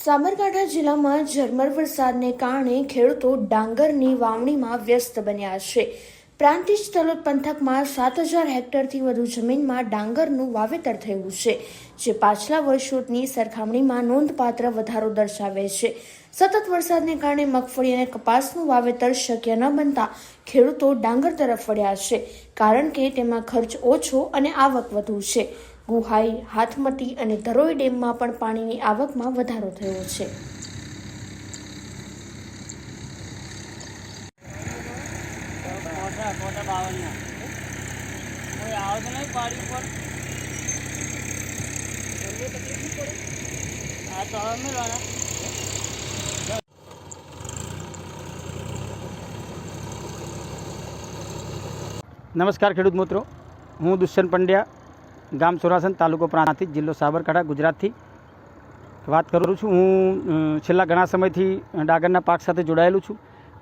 સાબરકાંઠા જિલ્લામાં ઝરમર વરસાદને કારણે ખેડૂતો ડાંગરની વાવણીમાં વ્યસ્ત બન્યા છે. પ્રાંતિજ તલોદ પંથકમાં સાત હજાર હેક્ટરથી વધુ જમીનમાં ડાંગરનું વાવેતર થયું છે, જે પાછલા વર્ષોની સરખામણીમાં નોંધપાત્ર વધારો દર્શાવે છે. સતત વરસાદને કારણે મગફળી અને કપાસનું વાવેતર શક્ય ન બનતા ખેડૂતો ડાંગર તરફ વળ્યા છે, કારણ કે તેમાં ખર્ચ ઓછો અને આવક વધુ છે. ગુહાઈ, હાથમતી અને ધરોઈ ડેમમાં પણ પાણીની આવકમાં વધારો થયો છે. નમસ્કાર ખેડૂત મિત્રો, હું દુષ્યંત પંડ્યા ગામ સોરાસન તાલુકો પ્રાંતિજ જિલ્લો સાબરકાંઠા, ગુજરાતથી વાત કરું છું. હું છેલ્લા ઘણા સમયથી ડાંગરના પાક સાથે જોડાયેલું છું.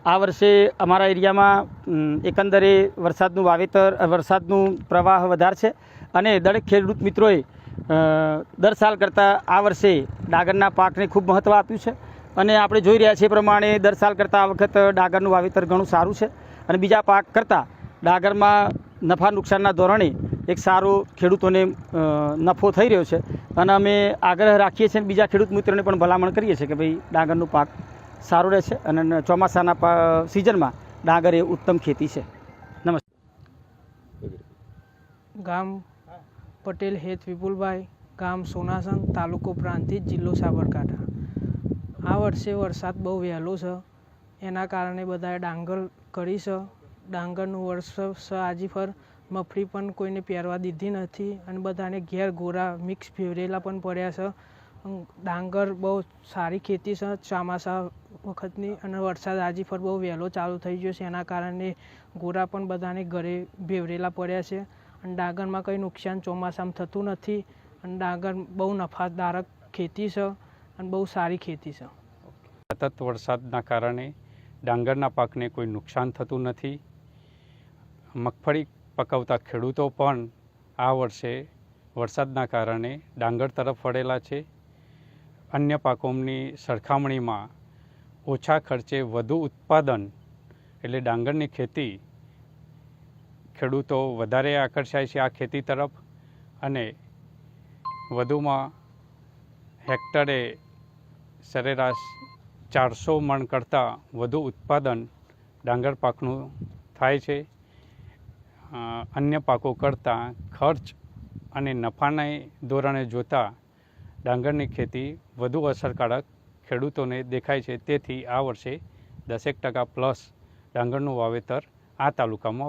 આ વર્ષે અમારા એરિયામાં એકંદરે વરસાદનું વાવેતર વરસાદનું પ્રવાહ વધારે છે અને દરેક ખેડૂત મિત્રોએ દર સાલ કરતાં આ વર્ષે ડાંગરના પાકને ખૂબ મહત્ત્વ આપ્યું છે. અને આપણે જોઈ રહ્યા છીએ પ્રમાણે દર સાલ કરતાં આ વખત ડાંગરનું વાવેતર ઘણું સારું છે. અને બીજા પાક કરતાં ડાંગરમાં નફા નુકસાનના ધોરણે એક સારો ખેડૂતોને નફો થઈ રહ્યો છે. અને અમે આગ્રહ રાખીએ છીએ બીજા ખેડૂત મિત્રોને પણ ભલામણ કરીએ છીએ કે ભાઈ, ડાંગરનો પાક સારો રહેશે અને ચોમાસાના સિઝનમાં ડાંગર એ ઉત્તમ ખેતી છે. નમસ્તે. ગામ પટેલ હેત વિપુલભાઈ, ગામ સોનાસન, તાલુકો પ્રાંતિજ, જિલ્લો સાબરકાંઠા. આ વર્ષે વરસાદ બહુ વહેલો છે. એના કારણે બધાએ ડાંગર કરી છે. ડાંગરનું વર્ષ છે આજીફર મફળી પણ કોઈને પહેરવા દીધી નથી અને બધાને ઘેર ગોરા મિક્સ ફેવરેલા પણ પડ્યા છે. ડાંગર બહુ સારી ખેતી છે. ચોમાસા વખતની અને વરસાદ આજીફર બહુ વહેલો ચાલુ થઈ ગયો છે. એના કારણે ગોરા પણ બધાને ઘરે ભેવરેલા પડ્યા છે. અને ડાંગરમાં કંઈ નુકસાન ચોમાસામાં થતું નથી. અને ડાંગર બહુ નફાદારક ખેતી છે અને બહુ સારી ખેતી છે. સતત વરસાદના કારણે ડાંગરના પાકને કોઈ નુકસાન થતું નથી. મગફળી પકવતા ખેડૂતો પણ આ વર્ષે વરસાદના કારણે ડાંગર તરફ વળેલા છે. અન્ય પાકોની સરખામણીમાં ઓછા ખર્ચે વધુ ઉત્પાદન એટલે ડાંગરની ખેતી ખેડૂતો વધારે આકર્ષાય છે આ ખેતી તરફ અને વધુમાં હેક્ટરે સરેરાશ ચારસો મણ કરતાં વધુ ઉત્પાદન ડાંગર પાકનું થાય છે. અન્ય પાકો કરતાં ખર્ચ અને નફાના ધોરણે જોતાં ડાંગરની ખેતી વધુ અસરકારક ખેડૂતોને દેખાય છે. તેથી આ વર્ષે દસેક ટકા પ્લસ ડાંગરનું વાવેતર આ તાલુકામાં